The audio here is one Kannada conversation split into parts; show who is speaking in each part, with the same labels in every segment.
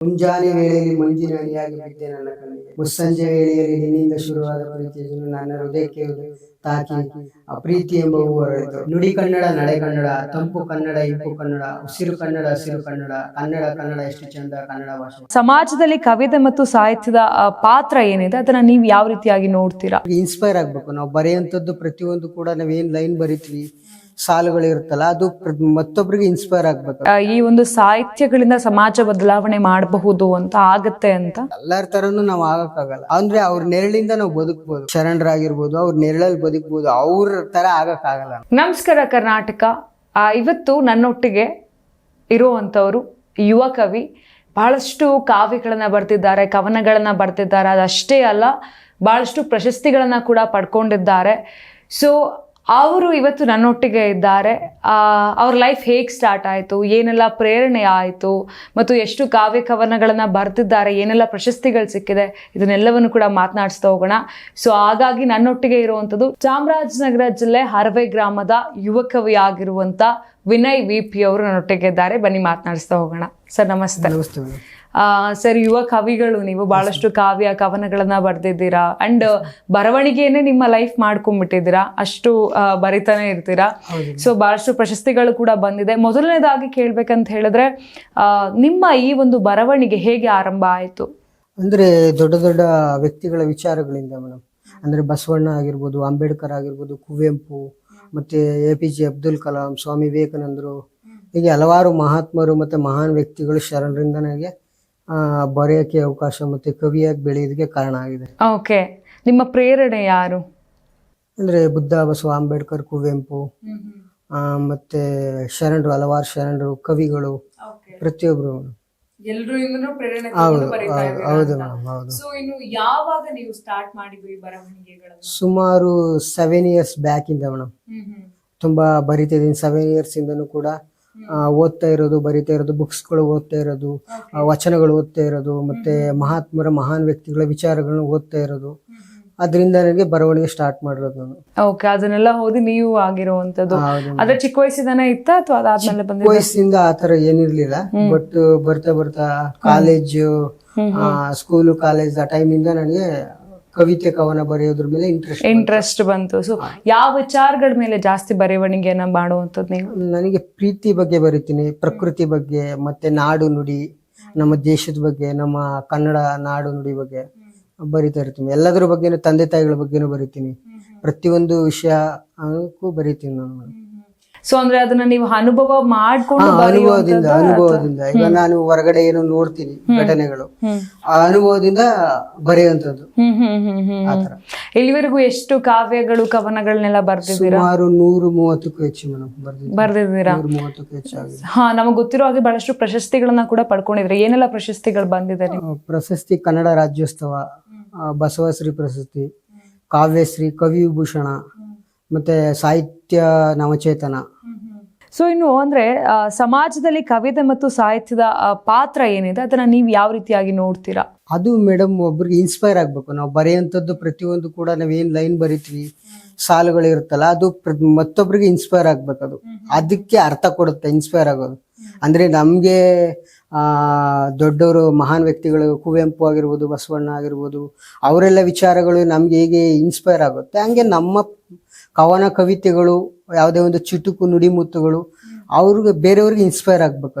Speaker 1: ಮುಂಜಾನೆ ವೇಳೆಯಲ್ಲಿ ಮಂಜಿನ ಅಡಿಯಾಗಿ ಬಿದ್ದೆ ನನ್ನ ಕಣ್ಣಿಗೆ. ಮುಸ್ಸಂಜೆ ವೇಳೆಯಲ್ಲಿ ನಿನ್ನಿಂದ ಶುರುವಾದ ಪ್ರೀತಿಯನ್ನು ನನ್ನ ಹೃದಯಕ್ಕೆ ತಾಕಿ ಆ ಪ್ರೀತಿ ಎಂಬ ನುಡಿ ಕನ್ನಡ ನಡೆ ಕನ್ನಡ ತಂಪು ಕನ್ನಡ ಇಂಪು ಕನ್ನಡ ಉಸಿರು ಕನ್ನಡ ಹಸಿರು ಕನ್ನಡ ಕನ್ನಡ ಕನ್ನಡ ಎಷ್ಟು ಚಂದ ಕನ್ನಡ ಭಾಷೆ.
Speaker 2: ಸಮಾಜದಲ್ಲಿ ಕವಿತೆ ಮತ್ತು ಸಾಹಿತ್ಯದ ಪಾತ್ರ ಏನಿದೆ? ಅದನ್ನ ನೀವು ಯಾವ ರೀತಿಯಾಗಿ ನೋಡ್ತೀರಾ?
Speaker 1: ಇನ್ಸ್ಪೈರ್ ಆಗ್ಬೇಕು. ನಾವು ಬರೆಯುವಂಥದ್ದು ಪ್ರತಿಯೊಂದು ಕೂಡ ನಾವೇನ್ ಲೈನ್ ಬರಿತೀವಿ ಸಾಲುಗಳಿರುತ್ತಲ್ಲ ಅದು ಪ್ರ- ಮತ್ತೊಬ್ಬರಿಗೆ ಇನ್ಸ್ಪೈರ್ ಆಗ್ಬೇಕು.
Speaker 2: ಈ ಒಂದು ಸಾಹಿತ್ಯಗಳಿಂದ ಸಮಾಜ ಬದಲಾವಣೆ ಮಾಡಬಹುದು ಅಂತ ಆಗತ್ತೆ ಅಂತ?
Speaker 1: ಎಲ್ಲರ ತರನು ನಾವು ಆಗಕ್ಕಾಗಲ್ಲ. ಅಂದ್ರೆ ಅವ್ರ ನೆರಳಿಂದ ನಾವು ಬದುಕಬಹುದು ಶರಣರಾಗಿರ್ಬೋದು ಅವ್ರ ನೆರಳಲ್ಲಿ ಬದುಕಬಹುದು ಅವ್ರ ತರ ಆಗಕ್ಕಾಗಲ್ಲ.
Speaker 2: ನಮಸ್ಕಾರ ಕರ್ನಾಟಕ. ಆ, ಇವತ್ತು ನನ್ನೊಟ್ಟಿಗೆ ಇರುವಂತವ್ರು ಯುವ ಕವಿ. ಬಹಳಷ್ಟು ಕಾವ್ಯಗಳನ್ನು ಬರ್ತಿದ್ದಾರೆ ಕವನಗಳನ್ನು ಬರ್ತಿದ್ದಾರೆ. ಅದಷ್ಟೇ ಅಲ್ಲ ಬಹಳಷ್ಟು ಪ್ರಶಸ್ತಿಗಳನ್ನು ಕೂಡ ಪಡ್ಕೊಂಡಿದ್ದಾರೆ. ಸೊ ಅವರು ಇವತ್ತು ನನ್ನೊಟ್ಟಿಗೆ ಇದ್ದಾರೆ. ಅವ್ರ ಲೈಫ್ ಹೇಗೆ ಸ್ಟಾರ್ಟ್ ಆಯಿತು? ಏನೆಲ್ಲ ಪ್ರೇರಣೆ ಆಯಿತು? ಮತ್ತು ಎಷ್ಟು ಕಾವ್ಯ ಕವನಗಳನ್ನು ಬರೆದಿದ್ದಾರೆ? ಏನೆಲ್ಲ ಪ್ರಶಸ್ತಿಗಳು ಸಿಕ್ಕಿದೆ? ಇದನ್ನೆಲ್ಲವನ್ನು ಕೂಡ ಮಾತನಾಡಿಸ್ತಾ ಹೋಗೋಣ. ಸೊ ಹಾಗಾಗಿ ನನ್ನೊಟ್ಟಿಗೆ ಇರುವಂಥದ್ದು ಚಾಮರಾಜನಗರ ಜಿಲ್ಲೆ ಹರವೆ ಗ್ರಾಮದ ಯುವಕವಿಯಾಗಿರುವಂಥ ವಿನಯ್ ವಿ ಪಿ ಅವರು ನನ್ನೊಟ್ಟಿಗೆ ಇದ್ದಾರೆ. ಬನ್ನಿ ಮಾತನಾಡಿಸ್ತಾ ಹೋಗೋಣ. ಸರ್, ನಮಸ್ತೆ.
Speaker 1: ನಮಸ್ತೆ
Speaker 2: ಸರ್ ಯುವ ಕವಿಗಳು ನೀವು ಬಹಳಷ್ಟು ಕಾವ್ಯ ಕವನಗಳನ್ನ ಬರೆದಿದ್ದೀರಾ. ಅಂಡ್ ಬರವಣಿಗೆಯನ್ನೇ ನಿಮ್ಮ ಲೈಫ್ ಮಾಡ್ಕೊಂಡ್ಬಿಟ್ಟಿದ್ದೀರಾ. ಅಷ್ಟು ಬರಿತಾನೆ ಇರ್ತೀರಾ. ಸೊ ಬಹಳಷ್ಟು ಪ್ರಶಸ್ತಿಗಳು ಕೂಡ ಬಂದಿದೆ. ಮೊದಲನೇದಾಗಿ ಕೇಳ್ಬೇಕಂತ ಹೇಳಿದ್ರೆ ಆ, ನಿಮ್ಮ ಈ ಒಂದು ಬರವಣಿಗೆ ಹೇಗೆ ಆರಂಭ ಆಯಿತು?
Speaker 1: ಅಂದ್ರೆ ದೊಡ್ಡ ದೊಡ್ಡ ವ್ಯಕ್ತಿಗಳ ವಿಚಾರಗಳಿಂದ ಮೇಡಮ್. ಅಂದ್ರೆ ಬಸವಣ್ಣ ಆಗಿರ್ಬೋದು ಅಂಬೇಡ್ಕರ್ ಆಗಿರ್ಬೋದು ಕುವೆಂಪು ಮತ್ತೆ A P J Abdul Kalam Swami ವಿವೇಕಾನಂದರು ಹೀಗೆ ಹಲವಾರು ಮಹಾತ್ಮರು ಮತ್ತೆ ಮಹಾನ್ ವ್ಯಕ್ತಿಗಳು ಶರಣರಿಂದ ನನಗೆ ಆ, ಬರೆಯೋಕ್ಕೆ ಅವಕಾಶ ಮತ್ತು ಕವಿಯಾಗಿ ಬೆಳೆಯೋದಕ್ಕೆ ಕಾರಣ ಆಗಿದೆ.
Speaker 2: ಓಕೆ. ನಿಮ್ಮ ಪ್ರೇರಣೆ ಯಾರು?
Speaker 1: ಅಂದರೆ ಬುದ್ಧ ಬಸವ ಅಂಬೇಡ್ಕರ್ ಕುವೆಂಪು ಮತ್ತೆ ಶರಣರು ಹಲವಾರು ಶರಣರು ಕವಿಗಳು ಪ್ರತಿಯೊಬ್ಬರು.
Speaker 2: ಎಲ್ಲರೂ ಪ್ರೇರಣೆ
Speaker 1: ಹೌದು ಹೌದು ಹೌದು ಮೇಡಮ್ ಹೌದು.
Speaker 2: ಸೊ ಇನ್ನು ಯಾವಾಗ ನೀವು ಸ್ಟಾರ್ಟ್ ಮಾಡಿದ್ರಿ
Speaker 1: ಸುಮಾರು ಸೆವೆನ್ ಇಯರ್ಸ್ ಬ್ಯಾಕ್ ಇಂದ ಮೇಡಮ್ ತುಂಬಾ ಬರಿತಿದ್ದೀನಿ ಸೆವೆನ್ ಇಯರ್ಸ್ ಇಂದನು ಕೂಡ ಓದ್ತಾ ಇರೋದು ಬರಿತಾ ಇರೋದು ಬುಕ್ಸ್ಗಳು ಓದ್ತಾ ಇರೋದು ಆ, ವಚನಗಳು ಓದ್ತಾ ಇರೋದು ಮತ್ತೆ ಮಹಾತ್ಮರ ಮಹಾನ್ ವ್ಯಕ್ತಿಗಳ ವಿಚಾರಗಳನ್ನ ಓದ್ತಾ ಇರೋದು. ಅದರಿಂದ ನನಗೆ ಬರವಣಿಗೆ ಸ್ಟಾರ್ಟ್ ಮಾಡಿರೋದು ನಾನು.
Speaker 2: ಓಕೆ ಅದನ್ನೆಲ್ಲ ಓದಿ ನೀವು ಆಗಿರುವಂತದ್ದು. ಅದ್ರ ಚಿಕ್ಕ ವಯಸ್ಸಿದಾನೆ ಇತ್ತ ಅಥವಾ ಅದಾದ್ಮೇಲೆ ಬಂದ
Speaker 1: ವಯಸ್ಸಿಂದ ಆತರ ಏನಿರ್ಲಿಲ್ಲ. ಬಟ್ ಬರ್ತಾ ಬರ್ತಾ ಕಾಲೇಜು ಸ್ಕೂಲು ಕಾಲೇಜ್ ಆ ಟೈಮಿಂದ ನನಗೆ ಕವಿತೆ ಕವನ ಬರೆಯೋದ್ರ ಮೇಲೆ ಇಂಟ್ರೆಸ್ಟ್
Speaker 2: ಇಂಟ್ರೆಸ್ಟ್ ಬಂತು. ಸೊ ಯಾವ ವಿಚಾರಗಳ ಮೇಲೆ ಜಾಸ್ತಿ ಬರವಣಿಗೆಯನ್ನ ಮಾಡುವಂಥದ್ದು ನೀವು?
Speaker 1: ನನಗೆ ಪ್ರೀತಿ ಬಗ್ಗೆ ಬರಿತೀನಿ ಪ್ರಕೃತಿ ಬಗ್ಗೆ ಮತ್ತೆ ನಾಡು ನುಡಿ ನಮ್ಮ ದೇಶದ ಬಗ್ಗೆ ನಮ್ಮ ಕನ್ನಡ ನಾಡು ನುಡಿ ಬಗ್ಗೆ ಬರಿತಾ ಇರ್ತೀನಿ. ಎಲ್ಲದರ ಬಗ್ಗೆನೂ ತಂದೆ ತಾಯಿಗಳ ಬಗ್ಗೆನೂ ಬರಿತೀನಿ. ಪ್ರತಿಯೊಂದು ವಿಷಯಕ್ಕೂ ಬರಿತೀನಿ ನಾನು.
Speaker 2: ಸೊ ಅಂದ್ರೆ ಅದನ್ನ ನೀವು ಅನುಭವ ಮಾಡ್ಕೊಂಡು
Speaker 1: ಅನುಭವದಿಂದ ಅನುಭವದಿಂದ. ಈಗ ನಾನು ಹೊರಗಡೆ ಏನೋ ನೋಡ್ತೀನಿ ಘಟನೆಗಳು. ಆ ಅನುಭವದಿಂದ ಬರೆಯುವಂತದ್ದು
Speaker 2: ಇಲ್ಲಿವರೆಗೂ ಎಷ್ಟು ಕಾವ್ಯಗಳು ಕವನಗಳನ್ನೆಲ್ಲ ಬರ್ದಿದ್ದೀರಾ?
Speaker 1: ಸುಮಾರು ನೂರು ಮೂವತ್ತಕ್ಕೂ ಹೆಚ್ಚು ಮೇಡಮ್
Speaker 2: ಬರ್ದಿದ್ದೀರಾ?
Speaker 1: ಮೂವತ್ತಕ್ಕೂ ಹೆಚ್ಚಾಗಿದೆ
Speaker 2: ಹಾ ನಮಗೆ ಗೊತ್ತಿರೋ ಹಾಗೆ ಬಹಳಷ್ಟು ಪ್ರಶಸ್ತಿಗಳನ್ನ ಕೂಡ ಪಡ್ಕೊಂಡಿದ್ರೆ ಏನೆಲ್ಲ ಪ್ರಶಸ್ತಿಗಳು ಬಂದಿದೆ
Speaker 1: ಪ್ರಶಸ್ತಿ ಕನ್ನಡ ರಾಜ್ಯೋತ್ಸವ ಬಸವಶ್ರೀ ಪ್ರಶಸ್ತಿ ಕಾವ್ಯಶ್ರೀ ಕವಿ ವಿಭೂಷಣ ಮತ್ತೆ ಸಾಹಿತ್ಯ ನವಚೇತನ.
Speaker 2: ಸೊ ಇನ್ನು ಅಂದ್ರೆ ಸಮಾಜದಲ್ಲಿ ಕವಿತೆ ಮತ್ತು ಸಾಹಿತ್ಯದ ಪಾತ್ರ ಏನಿದೆ? ಅದನ್ನ ನೀವು ಯಾವ ರೀತಿಯಾಗಿ ನೋಡ್ತೀರಾ?
Speaker 1: ಅದು ಮೇಡಮ್ ಒಬ್ರಿಗೆ ಇನ್ಸ್ಪೈರ್ ಆಗ್ಬೇಕು. ನಾವು ಬರೆಯುವಂಥದ್ದು ಪ್ರತಿಯೊಂದು ಕೂಡ ನಾವೇನ್ ಲೈನ್ ಬರಿತೀವಿ ಸಾಲುಗಳಿರುತ್ತಲ್ಲ ಅದು ಪ್ರ- ಮತ್ತೊಬ್ಬರಿಗೆ ಇನ್ಸ್ಪೈರ್ ಆಗ್ಬೇಕು ಅದು. ಅದಕ್ಕೆ ಅರ್ಥ ಕೊಡುತ್ತೆ ಇನ್ಸ್ಪೈರ್ ಆಗೋದು. ಅಂದ್ರೆ ನಮ್ಗೆ ಆ ದೊಡ್ಡವರು ಮಹಾನ್ ವ್ಯಕ್ತಿಗಳು ಕುವೆಂಪು ಆಗಿರ್ಬೋದು ಬಸವಣ್ಣ ಆಗಿರ್ಬೋದು ಅವರೆಲ್ಲ ವಿಚಾರಗಳು ನಮ್ಗೆ ಹೇಗೆ ಇನ್ಸ್ಪೈರ್ ಆಗುತ್ತೆ? ಹಂಗೆ ನಮ್ಮ ಕವನ ಕವಿತೆಗಳು ಯಾವುದೇ ಒಂದು ಚುಟುಕು ನುಡಿಮುತ್ತುಗಳು ಅವ್ರಿಗೆ ಬೇರೆಯವ್ರಿಗೆ ಇನ್ಸ್ಪೈರ್ ಆಗ್ಬೇಕು.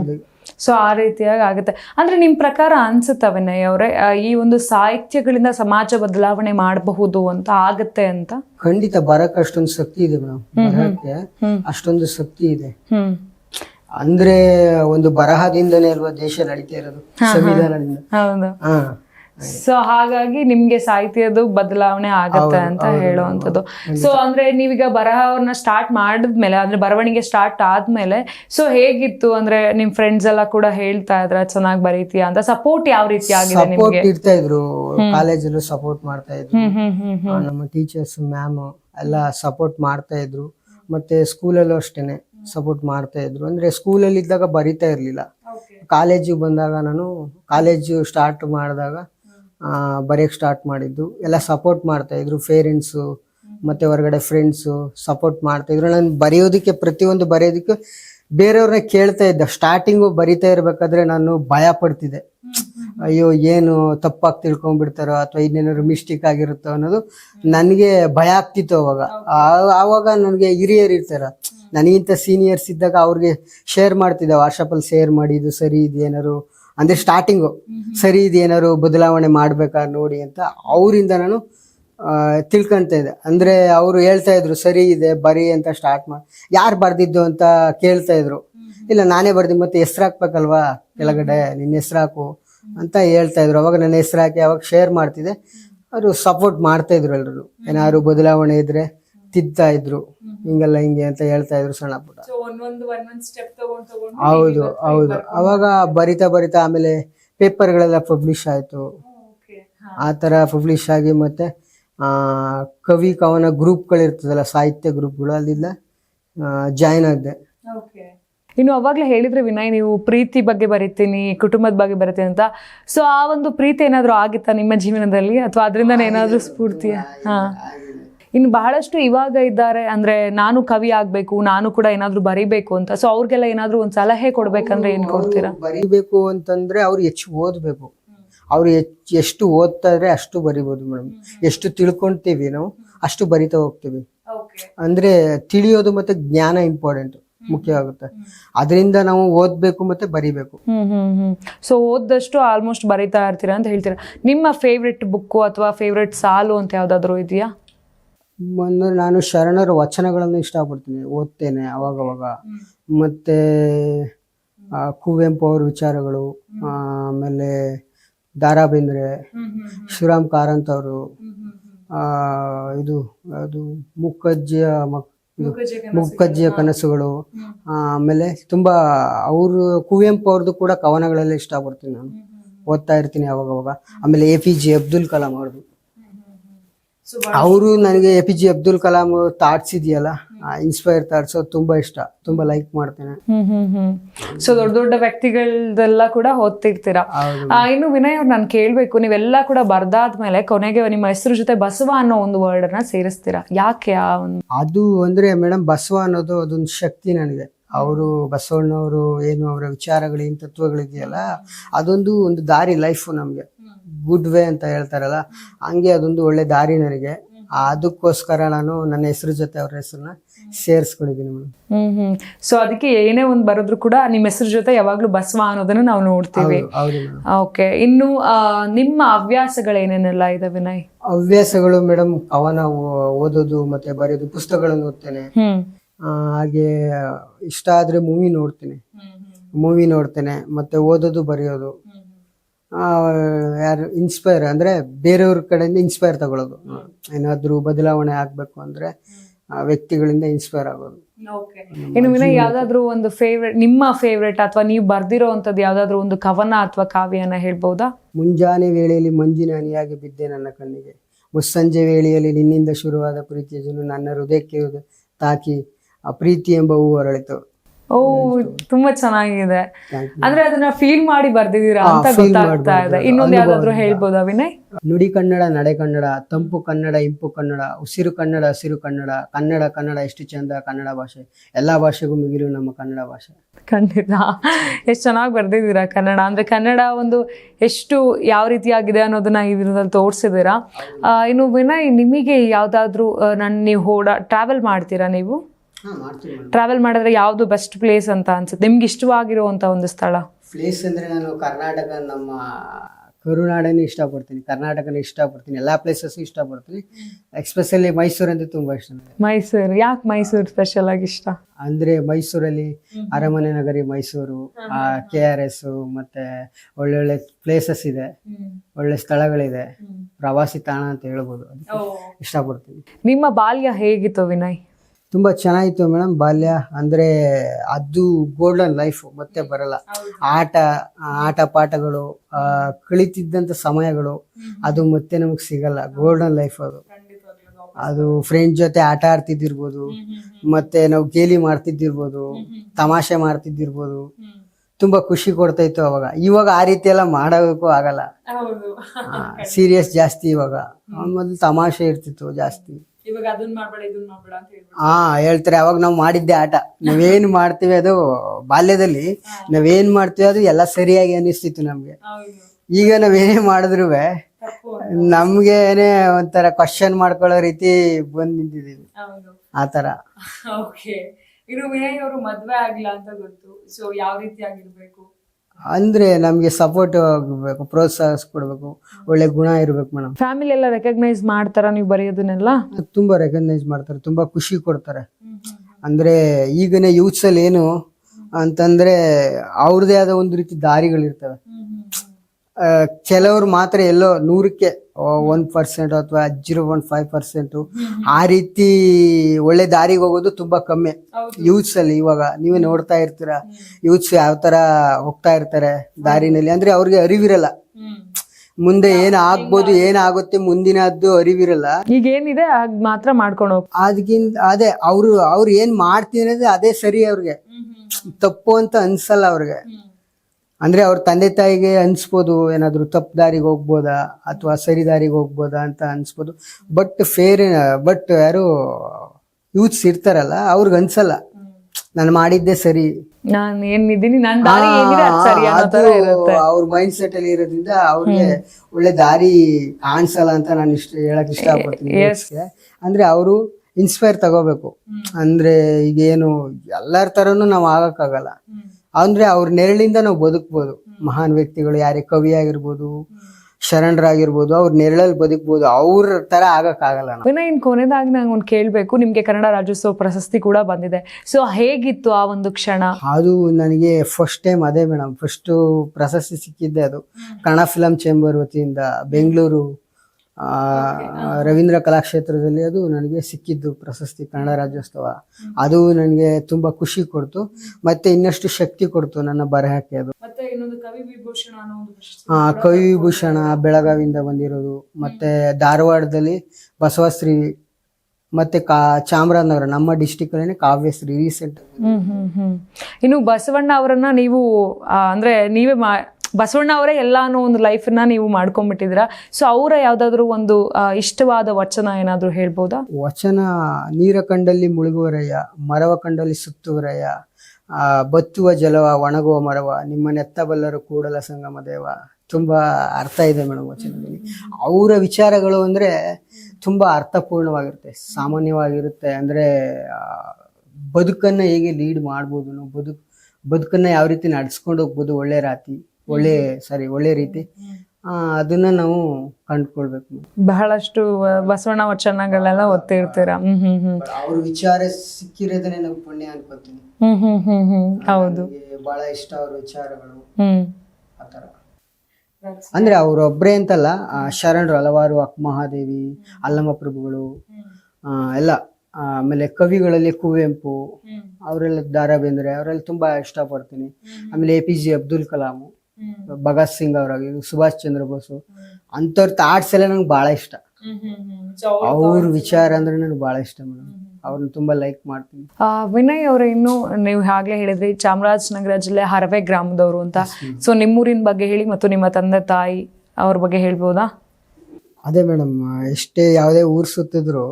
Speaker 1: ಅದು.
Speaker 2: ಸೊ ಆ ರೀತಿಯಾಗಿ ಆಗುತ್ತೆ. ಅಂದ್ರೆ ನಿಮ್ ಪ್ರಕಾರ ಅನ್ಸುತ್ತೆ ವಿನಯ್ ಅವರೇ ಈ ಒಂದು ಸಾಹಿತ್ಯಗಳಿಂದ ಸಮಾಜ ಬದಲಾವಣೆ ಮಾಡಬಹುದು ಅಂತ ಆಗತ್ತೆ ಅಂತ?
Speaker 1: ಖಂಡಿತ ಬರಕ್ ಅಷ್ಟೊಂದು ಶಕ್ತಿ ಇದೆ ಮೇಡಮ್. ಅಷ್ಟೊಂದು ಶಕ್ತಿ ಇದೆ. ಅಂದ್ರೆ ಒಂದು ಬರಹದಿಂದನೇ ಅಲ್ವಾ ದೇಶ ನಡೀತಾ ಇರೋದು ಸಂವಿಧಾನದಿಂದ.
Speaker 2: ಸೊ ಹಾಗಾಗಿ ನಿಮ್ಗೆ ಸಾಹಿತ್ಯದ ಬದಲಾವಣೆ ಆಗತ್ತೆ ಅಂತ ಹೇಳುವಂಥದ್ದು. ಸೊ ಅಂದ್ರೆ ನೀವೀಗ ಬರಹವನ್ನ ಸ್ಟಾರ್ಟ್ ಮಾಡಿದ್ಮೇಲೆ ಅಂದ್ರೆ ಬರವಣಿಗೆ ಸ್ಟಾರ್ಟ್ ಆದ್ಮೇಲೆ ಸೊ ಹೇಗಿತ್ತು? ಅಂದ್ರೆ ನಿಮ್ ಫ್ರೆಂಡ್ಸ್ ಎಲ್ಲ ಕೂಡ ಹೇಳ್ತಾ ಇದ್ರ ಚೆನ್ನಾಗಿ ಬರೀತೀಯಾ? ಅಂತ ಸಪೋರ್ಟ್ ಯಾವ ರೀತಿ ಆಗಿದೆ ನಿಮ್ಗೆ?
Speaker 1: ಇರ್ತಾ ಇದ್ರು. ಕಾಲೇಜಲ್ಲೂ ಸಪೋರ್ಟ್ ಮಾಡ್ತಾ ಇದ್ರು. ನಮ್ಮ ಟೀಚರ್ಸ್ ಮ್ಯಾಮ್ ಎಲ್ಲ ಸಪೋರ್ಟ್ ಮಾಡ್ತಾ ಇದ್ರು. ಮತ್ತೆ ಸ್ಕೂಲಲ್ಲೂ ಅಷ್ಟೇನೆ ಸಪೋರ್ಟ್ ಮಾಡ್ತಾ ಇದ್ರು. ಅಂದ್ರೆ ಸ್ಕೂಲಲ್ಲಿ ಇದ್ದಾಗ ಬರಿತಾ ಇರ್ಲಿಲ್ಲ. ಕಾಲೇಜಿಗೆ ಬಂದಾಗ ನಾನು ಕಾಲೇಜು ಸ್ಟಾರ್ಟ್ ಮಾಡಿದಾಗ ಬರೆಯಕ್ಕೆ ಸ್ಟಾರ್ಟ್ ಮಾಡಿದ್ದು. ಎಲ್ಲ ಸಪೋರ್ಟ್ ಮಾಡ್ತಾ ಇದ್ರು. ಪೇರೆಂಟ್ಸು ಮತ್ತೆ ಹೊರಗಡೆ ಫ್ರೆಂಡ್ಸು ಸಪೋರ್ಟ್ ಮಾಡ್ತಾ ಇದ್ರು. ನಾನು ಬರೆಯೋದಕ್ಕೆ, ಪ್ರತಿಯೊಂದು ಬರೆಯೋದಕ್ಕೆ ಬೇರೆಯವ್ರನ್ನ ಕೇಳ್ತಾ ಇದ್ದೆ. ಸ್ಟಾರ್ಟಿಂಗು ಬರಿತಾ ಇರ್ಬೇಕಾದ್ರೆ ನಾನು ಭಯ ಪಡ್ತಿದ್ದೆ. ಅಯ್ಯೋ, ಏನು ತಪ್ಪಾಗಿ ತಿಳ್ಕೊಂಡ್ಬಿಡ್ತಾರೋ ಅಥವಾ ಇನ್ನೇನಾದ್ರು ಮಿಸ್ಟೇಕ್ ಆಗಿರುತ್ತೋ ಅನ್ನೋದು ನನಗೆ ಭಯ ಆಗ್ತಿತ್ತು ಅವಾಗ. ಆವಾಗ ನನಗೆ ಹಿರಿಯರು ಇರ್ತಾರ. ನನಗಿಂತ ಸೀನಿಯರ್ಸ್ ಇದ್ದಾಗ ಅವ್ರಿಗೆ ಶೇರ್ ಮಾಡ್ತಿದ್ದೆ. ವಾಟ್ಸಪ್ಪಲ್ಲಿ ಶೇರ್ ಮಾಡಿ, ಇದು ಸರಿ, ಇದು ಏನಾರು ಅಂದ್ರೆ ಸ್ಟಾರ್ಟಿಂಗು ಸರಿ ಇದು ಏನಾರು ಬದಲಾವಣೆ ಮಾಡ್ಬೇಕಾ ನೋಡಿ ಅಂತ ಅವರಿಂದ ನಾನು ತಿಳ್ಕೊಂತ ಇದ್ದೆ ಅಂದ್ರೆ ಅವರು ಹೇಳ್ತಾ ಇದ್ರು ಸರಿ ಇದೆ ಬರಿ ಅಂತ ಸ್ಟಾರ್ಟ್ ಮಾಡಿ ಯಾರು ಬರ್ದಿದ್ದು ಅಂತ ಕೇಳ್ತಾ ಇದ್ರು. ಇಲ್ಲ ನಾನೇ ಬರ್ದಿ ಮತ್ತೆ ಹೆಸ್ರು ಹಾಕ್ಬೇಕಲ್ವಾ? ಕೆಳಗಡೆ ನಿನ್ನ ಹೆಸ್ರು ಹಾಕು ಅಂತ ಹೇಳ್ತಾ ಇದ್ರು. ಅವಾಗ ನನ್ನ ಹೆಸ್ರು ಹಾಕಿ ಅವಾಗ ಶೇರ್ ಮಾಡ್ತಿದ್ದೆ. ಅವರು ಸಪೋರ್ಟ್ ಮಾಡ್ತಾ ಇದ್ರು ಎಲ್ಲರೂ ಏನಾದ್ರು ಬದಲಾವಣೆ ಇದ್ರೆ ತಿದ್ತಾ ಇದ್ರು. ಹಿಂಗೆಲ್ಲ ಹಿಂಗೆ ಅಂತ ಹೇಳ್ತಾ ಇದ್ರು ಸಣ್ಣ ಪುಟ್ಟ.
Speaker 2: ಒಂದೊಂದು ಒಂದೊಂದು ಸ್ಟೆಪ್ ತಗೊಂಡ್ ತಗೊಂಡು
Speaker 1: ಹೌದು ಹೌದು. ಅವಾಗ ಬರಿತಾ ಬರಿತಾ ಆಮೇಲೆ ಪೇಪರ್ಗಳೆಲ್ಲ ಪಬ್ಲಿಷ್ ಆಯ್ತು. ಆ ತರ ಪಬ್ಲಿಷ್ ಆಗಿ ಮತ್ತೆ ಆ, ಕವಿ ಕವನ ಗ್ರೂಪ್ಗಳಿರ್ತದಲ್ಲ ಸಾಹಿತ್ಯ ಗ್ರೂಪ್ಗಳು ಅಲ್ಲಿಂದ ಜಾಯ್ನ್ ಆಗಿದೆ
Speaker 2: ಇನ್ನು ಅವಾಗ್ಲೇ ಹೇಳಿದ್ರೆ ವಿನಯ್ ನೀವು ಪ್ರೀತಿ ಬಗ್ಗೆ ಬರಿತೀನಿ ಕುಟುಂಬದ ಬಗ್ಗೆ ಬರಿತೀನಿ ಅಂತ. ಸೊ ಆ ಒಂದು ಪ್ರೀತಿ ಏನಾದರೂ ಆಗಿತ್ತಾ ನಿಮ್ಮ ಜೀವನದಲ್ಲಿ? ಅಥವಾ ಅದರಿಂದ ಏನಾದ್ರೂ ಸ್ಫೂರ್ತಿ ಹಾ. ಇನ್ನು ಬಹಳಷ್ಟು ಇವಾಗ ಇದ್ದಾರೆ ಅಂದ್ರೆ ನಾನು ಕವಿ ಆಗ್ಬೇಕು ನಾನು ಕೂಡ ಏನಾದ್ರು ಬರಿಬೇಕು ಅಂತ. ಸೊ ಅವ್ರಿಗೆಲ್ಲ ಏನಾದ್ರು ಒಂದ್ ಸಲಹೆ ಕೊಡ್ಬೇಕಂದ್ರೆ ಏನ್ ಕೊಡ್ತೀರಾ?
Speaker 1: ಬರಿಬೇಕು ಅಂತಂದ್ರೆ ಅವ್ರು ಹೆಚ್ಚು ಓದ್ಬೇಕು. ಅವ್ರು ಎಷ್ಟು ಓದ್ತಾರೆ ಇದ್ರೆ ಅಷ್ಟು ಬರಿಬೋದು ಮೇಡಮ್. ಎಷ್ಟು ತಿಳ್ಕೊಂತೀವಿ ನಾವು ಅಷ್ಟು ಬರಿತಾ ಹೋಗ್ತೀವಿ. ಅಂದ್ರೆ ತಿಳಿಯೋದು ಮತ್ತೆ ಜ್ಞಾನ ಇಂಪಾರ್ಟೆಂಟ್ ಮುಖ್ಯ ಆಗುತ್ತೆ ಅದರಿಂದ ನಾವು ಓದ್ಬೇಕು ಮತ್ತೆ ಬರಿಬೇಕು.
Speaker 2: ಸೊ ಓದ್ದಷ್ಟು ಆಲ್ಮೋಸ್ಟ್ ಬರಿತಾ ಇರ್ತೀರಾ ಅಂತ ಹೇಳ್ತೀರಾ. ನಿಮ್ಮ ಫೇವ್ರೆಟ್ ಬುಕ್ ಅಥವಾ ಫೇವ್ರೆಟ್ ಸಾಲು ಅಂತ ಯಾವ್ದಾದ್ರು ಇದೆಯಾ?
Speaker 1: ಒಂದು ನಾನು ಶರಣರ ವಚನಗಳನ್ನು ಇಷ್ಟಪಡ್ತೀನಿ ಓದ್ತೇನೆ ಅವಾಗವಾಗ. ಮತ್ತೆ ಕುವೆಂಪು ಅವ್ರ ವಿಚಾರಗಳು ಆಮೇಲೆ ದಾರಾ ಬೇಂದ್ರೆ ಶಿವರಾಮ್ ಕಾರಂತ್ ಅವರು ಇದು ಅದು ಮುಕ್ಕಜ್ಜಿಯ ಮಕ್ ಇದು ಕನಸುಗಳು. ಆಮೇಲೆ ತುಂಬಾ ಅವರು ಕುವೆಂಪು ಅವ್ರದ್ದು ಕೂಡ ಕವನಗಳೆಲ್ಲ ಇಷ್ಟಪಡ್ತೀನಿ ನಾನು. ಓದ್ತಾ ಇರ್ತೀನಿ ಅವಾಗವಾಗ. ಆಮೇಲೆ A P J Abdul Kalam ಅವ್ರದ್ದು ಅವರು ನನಗೆ A P J Abdul Kalam thoughts ಇದೆಯಲ್ಲ ಇನ್ಸ್ಪೈರ್ ಥಾಟ್ಸ್ ತುಂಬಾ ಇಷ್ಟ ತುಂಬಾ ಲೈಕ್ ಮಾಡ್ತೇನೆ.
Speaker 2: ಸೊ ದೊಡ್ಡ ದೊಡ್ಡ ವ್ಯಕ್ತಿಗಳದೆಲ್ಲ ಕೂಡ ಓದ್ತಿರ್ತೀರಾ? ಇನ್ನು ವಿನಯ್ ಅವ್ರು ನಾನು ಕೇಳ್ಬೇಕು ನೀವೆಲ್ಲ ಕೂಡ ಬರ್ದಾದ್ಮೇಲೆ ಕೊನೆಗೆ ನಿಮ್ಮ ಹೆಸರು ಜೊತೆ ಬಸವ ಅನ್ನೋ ಒಂದು ವರ್ಡ್ ಅನ್ನ ಸೇರಿಸ್ತೀರಾ? ಯಾಕೆ ಆ ಒಂದು
Speaker 1: ಅದು ಅಂದ್ರೆ ಮೇಡಮ್ ಬಸವ ಅನ್ನೋದು ಅದೊಂದು ಶಕ್ತಿ ನನಗೆ. ಅವರು ಬಸವಣ್ಣವರು ಏನು ಅವರ ವಿಚಾರಗಳೇನು ತತ್ವಗಳಿದೆಯಲ್ಲ ಅದೊಂದು ಒಂದು ದಾರಿ ಲೈಫು ನಮಗೆ. ಗುಡ್ ವೇ ಅಂತ ಹೇಳ್ತಾರಲ್ಲ ಹಂಗೆ ಅದೊಂದು ಒಳ್ಳೆ ದಾರಿ ನನಗೆ. ಅದಕ್ಕೋಸ್ಕರ ನಾನು ನನ್ನ ಹೆಸರು ಜೊತೆ ಅವ್ರ ಹೆಸರನ್ನ ಸೇರಿಸ್ಕೊಂಡಿದ್ದೀನಿ ಮೇಡಮ್.
Speaker 2: ಹ್ಮ್ ಹ್ಮ್. ಸೊ ಅದಕ್ಕೆ ಏನೇ ಒಂದು ಬರೋದ್ರು ಕೂಡ ನಿಮ್ಮ ಹೆಸರು ಜೊತೆ ಯಾವಾಗ್ಲೂ ಬಸವ ಅನ್ನೋದನ್ನ ನಾವು ನೋಡ್ತೀವಿ.
Speaker 1: ಹೌದು ಮೇಡಮ್.
Speaker 2: ಓಕೆ ಇನ್ನು ಆ, ನಿಮ್ಮ ಹವ್ಯಾಸಗಳೇನೇನೆಲ್ಲ ಇದೆ ವಿನಯ್?
Speaker 1: ಹವ್ಯಾಸಗಳು ಮೇಡಮ್ ಕವನ ಓ- ಓದೋದು ಮತ್ತೆ ಬರೆಯೋದು ಪುಸ್ತಕಗಳನ್ನು ಓದ್ತೇನೆ.
Speaker 2: ಹ್ಮ್.
Speaker 1: ಆ, ಹಾಗೆ ಇಷ್ಟ ಆದ್ರೆ ಮೂವಿ ನೋಡ್ತೇನೆ. ಮೂವಿ ನೋಡ್ತೇನೆ ಮತ್ತೆ ಓದೋದು ಬರೆಯೋದು. ಯಾರು ಇನ್ಸ್ಪೈರ್ ಅಂದ್ರೆ ಬೇರೆಯವ್ರ ಕಡೆಯಿಂದ ಇನ್ಸ್ಪೈರ್ ತಗೊಳ್ಳೋದು. ಏನಾದ್ರೂ ಬದಲಾವಣೆ ಆಗ್ಬೇಕು ಅಂದ್ರೆ ಆ ವ್ಯಕ್ತಿಗಳಿಂದ ಇನ್ಸ್ಪೈರ್ ಆಗೋದು.
Speaker 2: ಇನ್ನು ವಿನಯ್ ಯಾವ್ದಾದ್ರು ಒಂದು ಫೇವ್ರೆಟ್ ನಿಮ್ಮ ಫೇವ್ರೆಟ್ ಅಥವಾ ನೀವು ಬರ್ದಿರೋ ಅಂಥದ್ದು ಯಾವ್ದಾದ್ರು ಒಂದು ಕವನ ಅಥವಾ ಕಾವ್ಯನ ಹೇಳ್ಬಹುದಾ
Speaker 1: ಮುಂಜಾನೆ ವೇಳೆಯಲ್ಲಿ ಮಂಜಿನ ಹನಿಯಾಗಿ ಬಿದ್ದೆ ನನ್ನ ಕಣ್ಣಿಗೆ. ಮುಸ್ಸಂಜೆ ವೇಳೆಯಲ್ಲಿ ನಿನ್ನಿಂದ ಶುರುವಾದ ಪ್ರೀತಿಯ ಜನ ನನ್ನ ಹೃದಯಕ್ಕೆ ತಾಕಿ ಆ ಪ್ರೀತಿ ಎಂಬ ಹೂ ಅರಳಿತು.
Speaker 2: ಓ ತುಂಬಾ ಚೆನ್ನಾಗಿದೆ. ಅಂದ್ರೆ ಅದನ್ನ ಫೀಲ್ ಮಾಡಿ ಬರ್ದಿದ್ದೀರಾ ಅಂತ ಗೊತ್ತಾಗ್ತಾ ಇದೆ. ಇನ್ನೊಂದು ಯಾವ್ದಾದ್ರು. ಹೇಳ್ಬೋದಾ ವಿನಯ್?
Speaker 1: ನುಡಿ ಕನ್ನಡ ನಡೆ ಕನ್ನಡ ತಂಪು ಕನ್ನಡ ಇಂಪು ಕನ್ನಡ ಉಸಿರು ಕನ್ನಡ ಹಸಿರು ಕನ್ನಡ ಕನ್ನಡ ಕನ್ನಡ ಎಷ್ಟು ಚಂದ ಕನ್ನಡ ಭಾಷೆ. ಎಲ್ಲಾ ಭಾಷೆಗೂ ಮಿಗಿಲು ನಮ್ಮ ಕನ್ನಡ ಭಾಷೆ.
Speaker 2: ಖಂಡಿತ. ಎಷ್ಟು ಚೆನ್ನಾಗಿ ಬರ್ದಿದ್ದೀರಾ ಕನ್ನಡ. ಅಂದ್ರೆ ಕನ್ನಡ ಒಂದು ಎಷ್ಟು ಯಾವ ರೀತಿಯಾಗಿದೆ ಅನ್ನೋದನ್ನ ಇದ್ರಲ್ಲಿ ತೋರಿಸಿದ್ದೀರಾ? ಇನ್ನು ವಿನಯ್ ನಿಮಗೆ ಯಾವ್ದಾದ್ರು ನಾನು ನೀವು ಹೋಡ ಟ್ರಾವೆಲ್ ಮಾಡ್ತೀರಾ ನೀವು? ಟ್ರಾವೆಲ್ ಮಾಡಿದ್ರೆ ಯಾವ್ದು ಬೆಸ್ಟ್ ಪ್ಲೇಸ್ ಅಂತ ಅನ್ಸುತ್ತೆ? ನಿಮ್ಗೆ ಇಷ್ಟವಾಗಿರುವಂತ ಒಂದು ಸ್ಥಳ?
Speaker 1: ಪ್ಲೇಸ್ ಅಂದ್ರೆ ನಾನು ಕರ್ನಾಟಕ ನಮ್ಮ ಕರುನಾಡನ್ನು ಇಷ್ಟಪಡ್ತೀನಿ. ಕರ್ನಾಟಕನ ಇಷ್ಟಪಡ್ತೀನಿ. ಎಲ್ಲಾ ಪ್ಲೇಸಸ್ ಇಷ್ಟಪಡ್ತೀನಿ. ಎಕ್ಸ್ಪೆಷಲಿ ಮೈಸೂರು ಅಂದ್ರೆ ತುಂಬಾ ಇಷ್ಟ ನನಗೆ
Speaker 2: ಮೈಸೂರು ಯಾಕೆ ಮೈಸೂರು ಸ್ಪೆಷಲ್ ಆಗಿ ಇಷ್ಟ?
Speaker 1: ಅಂದ್ರೆ ಮೈಸೂರಲ್ಲಿ ಅರಮನೆ ನಗರಿ ಮೈಸೂರು ಕೆ ಆರ್ ಎಸ್ ಮತ್ತೆ ಒಳ್ಳೊಳ್ಳೆ ಪ್ಲೇಸಸ್ ಇದೆ. ಒಳ್ಳೆ ಸ್ಥಳಗಳಿದೆ. ಪ್ರವಾಸಿ ತಾಣ ಅಂತ ಹೇಳ್ಬೋದು. ಇಷ್ಟಪಡ್ತೀನಿ.
Speaker 2: ನಿಮ್ಮ ಬಾಲ್ಯ ಹೇಗಿತ್ತು ವಿನಯ್?
Speaker 1: ತುಂಬಾ ಚೆನ್ನಾಗಿತ್ತು ಮೇಡಮ್ ಬಾಲ್ಯ ಅಂದ್ರೆ ಅದು ಗೋಲ್ಡನ್ ಲೈಫ್ ಮತ್ತೆ ಬರಲ್ಲ. ಆಟ ಆಟ ಪಾಠಗಳು ಕಳಿತಿದ್ದಂಥ ಕಳಿತಿದ್ದಂತ ಸಮಯಗಳು ಅದು ಮತ್ತೆ ನಮಗೆ ಸಿಗಲ್ಲ. ಗೋಲ್ಡನ್ ಲೈಫ್ ಅದು. ಅದು. ಫ್ರೆಂಡ್ ಜೊತೆ ಆಟ ಆಡ್ತಿದ್ದಿರ್ಬೋದು ಮತ್ತೆ ನಾವು ಗೇಲಿ ಮಾಡ್ತಿದ್ದಿರ್ಬೋದು ತಮಾಷೆ ಮಾಡ್ತಿದ್ದಿರ್ಬೋದು. ತುಂಬಾ ಖುಷಿ ಕೊಡ್ತಾ ಇತ್ತು ಅವಾಗ. ಇವಾಗ ಆ ರೀತಿ ಎಲ್ಲ ಮಾಡೋದಕ್ಕೂ ಆಗಲ್ಲ ಸೀರಿಯಸ್ ಜಾಸ್ತಿ ಇವಾಗ. ಮೊದಲು ತಮಾಷೆ ಇರ್ತಿತ್ತು ಜಾಸ್ತಿ.
Speaker 2: ಇವಾಗ ಅದನ್ನ ಮಾಡ್ಬೇಡ ಇದನ್ನ ಮಾಡ್ಬೇಡ ಅಂತ ಹೇಳ್ಬಿಟ್ಟು.
Speaker 1: ಹಾ ಹೇಳ್ತಾರೆ ಅವಾಗ ನಾವು ಮಾಡಿದ್ದೆ ಆಟ. ನಾವೇನ್ ಮಾಡ್ತೀವಿ ಅದು ಬಾಲ್ಯದಲ್ಲಿ ನಾವೇನ್ ಮಾಡ್ತೀವಿ ಅದು ಎಲ್ಲ ಸರಿಯಾಗಿ ಅನಿಸ್ತಿತ್ತು ನಮ್ಗೆ.
Speaker 2: ಹೌದು.
Speaker 1: ಈಗ ನಾವೇನೇ ಮಾಡಿದ್ರು
Speaker 2: ತಪ್ಪು
Speaker 1: ಏನೇ ಒಂಥರ ಕ್ವಶನ್ ಮಾಡ್ಕೊಳ್ಳೋ ರೀತಿ ಬಂದ್ ನಿಂತಿದೀವಿ.
Speaker 2: ಹೌದು.
Speaker 1: ಆತರ
Speaker 2: ಓಕೆ ಇನ್ನು ವಿನಯ್ ಅವರು ಮದ್ವೆ ಆಗಿಲ್ಲ ಅಂತ ಗೊತ್ತು. ಸೊ ಯಾವ ರೀತಿ ಆಗಿರ್ಬೇಕು?
Speaker 1: ಅಂದ್ರೆ ನಮ್ಗೆ ಸಪೋರ್ಟ್ ಆಗಬೇಕು ಪ್ರೋತ್ಸಾಹ ಕೊಡ್ಬೇಕು ಒಳ್ಳೆ ಗುಣ ಇರ್ಬೇಕು ಮೇಡಮ್.
Speaker 2: ಫ್ಯಾಮಿಲಿ ಎಲ್ಲ ರೆಕಗ್ನೈಸ್ ಮಾಡ್ತಾರ ನೀವು ಬರೆಯೋದನ್ನೆಲ್ಲ?
Speaker 1: ತುಂಬಾ ರೆಕಗ್ನೈಸ್ ಮಾಡ್ತಾರೆ ತುಂಬಾ ಖುಷಿ ಕೊಡ್ತಾರೆ. ಅಂದ್ರೆ ಈಗಿನ ಯೂತ್ಸ್ ಅಲ್ಲಿ ಏನು ಅಂತಂದ್ರೆ ಅವ್ರದೇ ಆದ ಒಂದು ರೀತಿ ದಾರಿಗಳಿರ್ತವೆ. ಆ, ಕೆಲವ್ರು ಮಾತ್ರ ಎಲ್ಲೋ ನೂರಕ್ಕೆ ಒನ್ ಪರ್ಸೆಂಟ್ ಅಥವಾ ಜೀರೋ ಪಾಯಿಂಟ್ ಫೈವ್ ಪರ್ಸೆಂಟ್ ಆ ರೀತಿ ಒಳ್ಳೆ ದಾರಿಗೆ ಹೋಗೋದು ತುಂಬಾ ಕಮ್ಮಿ. ಯೂತ್ಸ್ ಅಲ್ಲಿ ಇವಾಗ ನೀವೇ ನೋಡ್ತಾ ಇರ್ತೀರಾ. ಯೂತ್ಸ್ ಯಾವ ತರ ಹೋಗ್ತಾ ಇರ್ತಾರೆ ದಾರಿನಲ್ಲಿ? ಅಂದ್ರೆ ಅವ್ರಿಗೆ ಅರಿವಿರಲ್ಲ. ಮುಂದೆ ಏನ್ ಆಗ್ಬೋದು ಏನಾಗುತ್ತೆ ಮುಂದಿನದ್ದು ಅರಿವಿರಲ್ಲ.
Speaker 2: ಈಗ ಏನಿದೆ ಅದ್ ಮಾತ್ರ ಮಾಡ್ಕೊಂಡು
Speaker 1: ಅದಕ್ಕಿಂತ ಅದೇ ಅವ್ರು ಅವ್ರು ಏನ್ ಮಾಡ್ತೀನಿ ಅದೇ ಸರಿ ಅವ್ರಿಗೆ. ತಪ್ಪು ಅಂತ ಅನ್ಸಲ್ಲ ಅವ್ರಿಗೆ. ಅಂದ್ರೆ ಅವ್ರ ತಂದೆ ತಾಯಿಗೆ ಅನ್ಸ್ಬೋದು ಏನಾದ್ರು ತಪ್ಪು ದಾರಿಗೆ ಹೋಗ್ಬೋದಾ ಅಥವಾ ಸರಿ ದಾರಿಗೆ ಹೋಗ್ಬೋದಾ ಅಂತ ಅನ್ಸ್ಬೋದು. ಬಟ್ ಫೇರ್ ಬಟ್ ಯಾರು ಯೂತ್ಸ್ ಇರ್ತಾರಲ್ಲ ಅವ್ರಿಗೆ ಅನ್ಸಲ್ಲ. ನಾನು ಮಾಡಿದ್ದೆ ಸರಿ.
Speaker 2: ನಾನ್ ಏನಿದ್ದೀನಿ
Speaker 1: ಅವ್ರ ಮೈಂಡ್ ಸೆಟ್ ಅಲ್ಲಿ ಇರೋದ್ರಿಂದ ಅವ್ರಿಗೆ ಒಳ್ಳೆ ದಾರಿ ಕಾಣಿಸಲ್ಲ ಅಂತ ನಾನು ಇಷ್ಟ ಹೇಳಕ್ ಇಷ್ಟಪಡ್ತೀನಿ. ಅಂದ್ರೆ ಅವರು ಇನ್ಸ್ಪೈರ್ ತಗೋಬೇಕು. ಅಂದ್ರೆ ಈಗೇನು ಎಲ್ಲರ ತರನು ನಾವು ಆಗಕ್ಕಾಗಲ್ಲ ಅಂದ್ರೆ ಅವ್ರ ನೆರಳಿಂದ ನಾವು ಬದುಕ್ಬೋದು. ಮಹಾನ್ ವ್ಯಕ್ತಿಗಳು ಯಾರೇ ಕವಿ ಆಗಿರ್ಬೋದು ಶರಣರಾಗಿರ್ಬೋದು ಅವ್ರ ನೆರಳಲ್ಲಿ ಬದುಕ್ಬೋದು ಅವ್ರ ತರ ಆಗಕ್ಕಾಗಲ್ಲ ನಾವು.
Speaker 2: ವಿನಯ್ ಇನ್ ಕೊನೆದಾಗಿ ನಂಗೆ ಒಂದು ಕೇಳಬೇಕು ನಿಮ್ಗೆ ಕನ್ನಡ ರಾಜ್ಯೋತ್ಸವ ಪ್ರಶಸ್ತಿ ಕೂಡ ಬಂದಿದೆ. ಸೊ ಹೇಗಿತ್ತು ಆ ಒಂದು ಕ್ಷಣ?
Speaker 1: ಅದು ನನಗೆ ಫಸ್ಟ್ ಟೈಮ್ ಅದೇ ಮೇಡಮ್ ಫಸ್ಟ್ ಪ್ರಶಸ್ತಿ ಸಿಕ್ಕಿದ್ದೆ ಅದು. ಕನ್ನಡ ಫಿಲಂ ಚೇಂಬರ್ ವತಿಯಿಂದ ಬೆಂಗಳೂರು ರವೀಂದ್ರ ಕಲಾಕ್ಷೇತ್ರದಲ್ಲಿ ಅದು ನನಗೆ ಸಿಕ್ಕಿದ್ದು ಪ್ರಶಸ್ತಿ ಕನ್ನಡ ರಾಜ್ಯೋತ್ಸವ. ಅದು ನನಗೆ ತುಂಬಾ ಖುಷಿ ಕೊಡ್ತು. ಮತ್ತೆ ಇನ್ನಷ್ಟು ಶಕ್ತಿ ಕೊಡ್ತು ನನ್ನ ಬರಹಕ್ಕೆ ಅದು.
Speaker 2: ಮತ್ತೆ ಇನ್ನೊಂದು ಕವಿ ವಿಭೂಷಣ ಅನ್ನೋ ಒಂದು ಪ್ರಶಸ್ತಿ
Speaker 1: ಆ, ಕವಿ ವಿಭೂಷಣ ಬೆಳಗಾವಿಯಿಂದ ಬಂದಿರೋದು. ಮತ್ತೆ ಧಾರವಾಡದಲ್ಲಿ ಬಸವಶ್ರೀ ಮತ್ತೆ ಕಾ ಚಾಮರಾಜನಗರ ನಮ್ಮ ಡಿಸ್ಟಿಕ್ ಅಲ್ಲೇ ಕಾವ್ಯಶ್ರೀ ರೀಸೆಂಟ್
Speaker 2: ಹ್ಮ್ ಹ್ಮ್ ಹ್ಮ್. ಇನ್ನು ಬಸವಣ್ಣ ಅವರನ್ನ ನೀವು ಅಂದ್ರೆ ನೀವೇ ಮಾ ಬಸವಣ್ಣ ಅವರೇ ಎಲ್ಲ ಅನ್ನೋ ಒಂದು ಲೈಫನ್ನ ನೀವು ಮಾಡ್ಕೊಂಡ್ಬಿಟ್ಟಿದ್ರ ಸೊ ಅವರ ಯಾವ್ದಾದ್ರು ಒಂದು ಇಷ್ಟವಾದ ವಚನ ಏನಾದ್ರು ಹೇಳ್ಬೋದಾ?
Speaker 1: ವಚನ ನೀರ ಕಂಡಲ್ಲಿ ಮುಳುಗುವರಯ್ಯ ಮರವ ಕಂಡಲ್ಲಿ ಸುತ್ತುವರಯ್ಯ ಬತ್ತುವ ಜಲವ, ಒಣಗುವ ಮರವ, ನಿಮ್ಮ ನೆತ್ತಬಲ್ಲರು ಕೂಡಲ ಸಂಗಮ ದೇವ, ತುಂಬ ಅರ್ಥ ಇದೆ ಮೇಡಮ್ ವಚನದಲ್ಲಿ. ಅವರ ವಿಚಾರಗಳು ಅಂದರೆ ತುಂಬ ಅರ್ಥಪೂರ್ಣವಾಗಿರುತ್ತೆ. ಸಾಮಾನ್ಯವಾಗಿರುತ್ತೆ ಅಂದರೆ ಬದುಕನ್ನು ಹೇಗೆ ಲೀಡ್ ಮಾಡ್ಬೋದು ಬದುಕು, ಬದುಕನ್ನ ಯಾವ ರೀತಿ ನಡೆಸ್ಕೊಂಡು ಹೋಗ್ಬೋದು ಒಳ್ಳೆ ರಾತಿ ಒಳ್ಳೆ ಸಾರಿ ಒಳ್ಳೆ ರೀತಿ ಅದನ್ನ ನಾವು ಕಂಡ್ಕೊಳ್ಬೇಕು.
Speaker 2: ಬಹಳಷ್ಟು ಬಸವಣ್ಣ ವಚನಗಳೆಲ್ಲ ಓದ್ತಿರ್ತೀರಾ ಹ್ಮ್ ಹ್ಮ್ ಹ್ಮ್.
Speaker 1: ಅವ್ರ ವಿಚಾರ ಸಿಕ್ಕಿರೋದನ್ನೇ ನಾವು ಪುಣ್ಯ ಅನ್ಕೋತೀನಿ
Speaker 2: ಹ್ಮ್ ಹ್ಮ್ ಹ್ಮ್ ಹ್ಮ್. ಹೌದು.
Speaker 1: ಬಹಳ ಇಷ್ಟ ಅವ್ರ ವಿಚಾರಗಳು.
Speaker 2: ಹ್ಮ್.
Speaker 1: ಆತರ ಅಂದ್ರೆ ಅವ್ರೊಬ್ರೇ ಅಂತಲ್ಲ ಆ, ಶರಣರು ಹಲವಾರು ಅಕ್ಕ ಮಹಾದೇವಿ ಅಲ್ಲಮ ಪ್ರಭುಗಳು ಆ, ಎಲ್ಲ ಆ, ಆಮೇಲೆ ಕವಿಗಳಲ್ಲಿ ಕುವೆಂಪು ಅವರೆಲ್ಲ ದಾರಾ ಬೇಂದ್ರೆ ಅವರೆಲ್ಲ ತುಂಬಾ ಇಷ್ಟಪಡ್ತೀನಿ. ಆಮೇಲೆ A P J Abdul Kalam Bhagat Singh ಅವರಾಗಿರ್ಬೋದು Subhash Chandra Bose. ಅಂತವ್ರ ಥಾಟ್ಸ್ ಎಲ್ಲ ನಂಗೆ ಬಹಳ ಇಷ್ಟ. ಅವ್ರ ವಿಚಾರ ಅಂದ್ರೆ ನನಗೆ ಬಹಳ ಇಷ್ಟ ಮೇಡಮ್. ಅವ್ರನ್ನ ತುಂಬಾ ಲೈಕ್ ಮಾಡ್ತೀನಿ.
Speaker 2: ಆ, ವಿನಯ್ ಅವರೇ ಇನ್ನು ನೀವು ಆಗ್ಲೇ ಹೇಳಿದ್ರಿ ಚಾಮರಾಜನಗರ ಜಿಲ್ಲೆ ಹರವೆ ಗ್ರಾಮದವರು ಅಂತ. ಸೊ ನಿಮ್ಮೂರಿನ ಬಗ್ಗೆ ಹೇಳಿ ಮತ್ತು ನಿಮ್ಮ ತಂದೆ ತಾಯಿ ಅವ್ರ ಬಗ್ಗೆ ಹೇಳ್ಬೋದಾ?
Speaker 1: ಅದೇ ಮೇಡಮ್ ಎಷ್ಟೇ ಯಾವುದೇ ಊರ್ ಸುತ್ತಿದ್ರು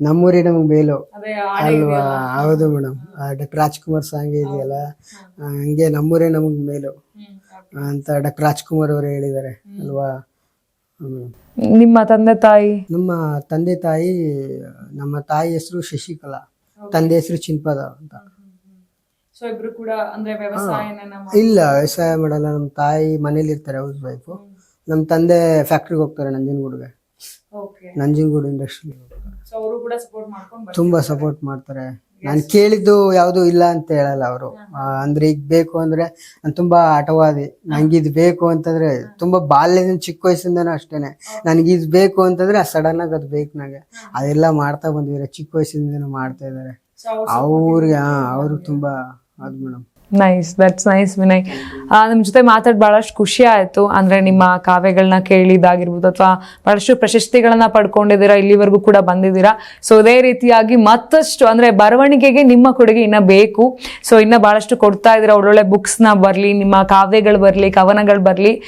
Speaker 1: ನಮ್ಮೂರಿ ನಮಗೆ ಮೇಲು. ಅಲ್ವಾ? ಹೌದು ಮೇಡಮ್. ಡಾಕ್ಟರ್ ರಾಜ್ಕುಮಾರ್ ಸಾಂಗ್ ಇದೆಯಲ್ಲ? ಹಂಗೆ ನಮ್ಮೂರೇ ನಮಗೆ ಮೇಲು. ಅಂತ ಡಾಕ್ಟರ್ ರಾಜ್ಕುಮಾರ್ ಅವರು ಹೇಳಿದ್ದಾರೆ ಅಲ್ವಾ? ಹ್ಮ್.
Speaker 2: ನಿಮ್ಮ ತಂದೆ ತಾಯಿ?
Speaker 1: ನಮ್ಮ ತಂದೆ ತಾಯಿ ನಮ್ಮ ತಾಯಿ ಹೆಸರು ಶಶಿಕಲಾ ತಂದೆ ಹೆಸರು ಚಿನ್ಪದ ಅಂತ.
Speaker 2: ಸೊ ಇಬ್ರು ಕೂಡ ಅಂದ್ರೆ ವ್ಯವಸಾಯನ
Speaker 1: ಇಲ್ಲ ವ್ಯವಸಾಯ ಮಾಡಲ್ಲ ನಮ್ಮ ತಾಯಿ ಮನೇಲಿ ಇರ್ತಾರೆ ಹೌಸ್ ವೈಫು. ನಮ್ಮ ತಂದೆ ಫ್ಯಾಕ್ಟ್ರಿಗೆ ಹೋಗ್ತಾರೆ ನಂಜನಗೂಡ್ಗೆ.
Speaker 2: ಓಕೆ
Speaker 1: ನಂಜನಗೂಡು ಇಂಡಸ್ಟ್ರಿ
Speaker 2: ಸೊ ಅವರು ಕೂಡ ಸಪೋರ್ಟ್ ಮಾಡ್ಕೊಂಡು
Speaker 1: ತುಂಬಾ ಸಪೋರ್ಟ್ ಮಾಡ್ತಾರೆ. ನಾನು ಕೇಳಿದ್ದು ಯಾವುದು ಇಲ್ಲ ಅಂತ ಹೇಳಲ್ಲ ಅವರು. ಅಂದ್ರೆ ಈಗ ಬೇಕು ಅಂದ್ರೆ ನಾನು ತುಂಬಾ ಆಟವಾದಿ ನಂಗೆ ಇದು ಬೇಕು ಅಂತಂದ್ರೆ ತುಂಬಾ ಬಾಲ್ಯದಿಂದ ಚಿಕ್ಕ ವಯಸ್ಸಿಂದನೂ ಅಷ್ಟೇನೆ. ನನಗೆ ಇದು ಬೇಕು ಅಂತಂದ್ರೆ ಸಡನ್ ಆಗಿ ಅದು ಬೇಕು ನನಗೆ ಅದೆಲ್ಲ ಮಾಡ್ತಾ ಬಂದಿದ್ದಾರೆ ಚಿಕ್ಕ ವಯಸ್ಸಿಂದನೂ ಮಾಡ್ತಾ ಇದ್ದಾರೆ. ಅವ್ರಿಗೆ ಹಾ ಅವ್ರಿಗೆ ತುಂಬಾ ಅದು madam
Speaker 2: nice that's nice Vinay ಆ, ನಿಮ್ ಜೊತೆ ಮಾತಾಡಿ ಬಹಳಷ್ಟು ಖುಷಿ ಆಯಿತು. ಅಂದ್ರೆ ನಿಮ್ಮ ಕಾವ್ಯಗಳನ್ನ ಕೇಳಿದಾಗಿರ್ಬೋದು ಅಥವಾ ಬಹಳಷ್ಟು ಪ್ರಶಸ್ತಿಗಳನ್ನ ಪಡ್ಕೊಂಡಿದ್ದೀರಾ ಇಲ್ಲಿವರೆಗೂ ಕೂಡ ಬಂದಿದ್ದೀರಾ. ಸೊ ಅದೇ ರೀತಿಯಾಗಿ ಮತ್ತಷ್ಟು ಅಂದ್ರೆ ಬರವಣಿಗೆಗೆ ನಿಮ್ಮ ಕೊಡುಗೆ ಇನ್ನ ಬೇಕು. ಸೊ ಇನ್ನ ಬಹಳಷ್ಟು ಕೊಡ್ತಾ ಇದ್ದೀರಾ. ಒಳ್ಳೊಳ್ಳೆ ಬುಕ್ಸ್ನ ಬರಲಿ ನಿಮ್ಮ ಕಾವ್ಯಗಳು ಬರಲಿ ಕವನಗಳು ಬರಲಿ.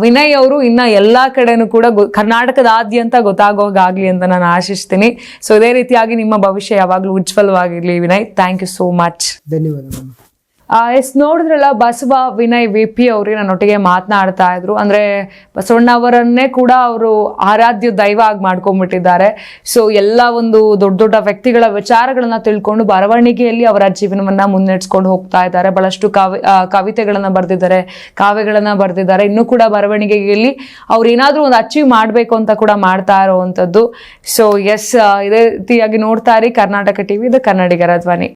Speaker 2: ವಿನಯ್ ಅವರು ಇನ್ನ ಎಲ್ಲಾ ಕಡೆನೂ ಕೂಡ ಗೊ- ಕರ್ನಾಟಕದಾದ್ಯಂತ ಗೊತ್ತಾಗೋಗಾಗಲಿ ಅಂತ ನಾನು ಆಶಿಸ್ತೀನಿ. ಸೊ ಅದೇ ರೀತಿಯಾಗಿ ನಿಮ್ಮ ಭವಿಷ್ಯ ಯಾವಾಗಲೂ ಉಜ್ವಲವಾಗಿರಲಿ Vinay thank you so much
Speaker 1: ಧನ್ಯವಾದಗಳು.
Speaker 2: ಎಸ್ ನೋಡಿದ್ರಲ್ಲ, ಬಸವ, ವಿನಯ್ ವಿ ಪಿ ಅವ್ರಿಗೆ ನನ್ನೊಟ್ಟಿಗೆ ಮಾತನಾಡ್ತಾ ಇದ್ರು. ಅಂದ್ರೆ ಬಸವಣ್ಣವರನ್ನೇ ಕೂಡ ಅವರು ಆರಾಧ್ಯ ದೈವ ಆಗಿ ಮಾಡ್ಕೊಂಡ್ಬಿಟ್ಟಿದ್ದಾರೆ. ಸೊ ಎಲ್ಲ ಒಂದು ದೊಡ್ಡ ದೊಡ್ಡ ವ್ಯಕ್ತಿಗಳ ವಿಚಾರಗಳನ್ನ ತಿಳ್ಕೊಂಡು ಬರವಣಿಗೆಯಲ್ಲಿ ಅವರ ಜೀವನವನ್ನ ಮುನ್ನಡೆಸ್ಕೊಂಡು ಹೋಗ್ತಾ ಇದ್ದಾರೆ. ಬಹಳಷ್ಟು ಕಾವ್ಯ ಕವಿತೆಗಳನ್ನ ಬರೆದಿದ್ದಾರೆ, ಕಾವ್ಯಗಳನ್ನ ಬರೆದಿದ್ದಾರೆ. ಇನ್ನೂ ಕೂಡ ಬರವಣಿಗೆಯಲ್ಲಿ ಅವ್ರು ಏನಾದ್ರೂ ಒಂದು ಅಚೀವ್ ಮಾಡಬೇಕು ಅಂತ ಕೂಡ ಮಾಡ್ತಾ ಇರೋವಂಥದ್ದು ಸೊ ಎಸ್ ಇದೇ ರೀತಿಯಾಗಿ ನೋಡ್ತಾ ಇರಿ. ಕರ್ನಾಟಕ ಟಿವಿ ಇದು ಕನ್ನಡಿಗರ ಧ್ವನಿ.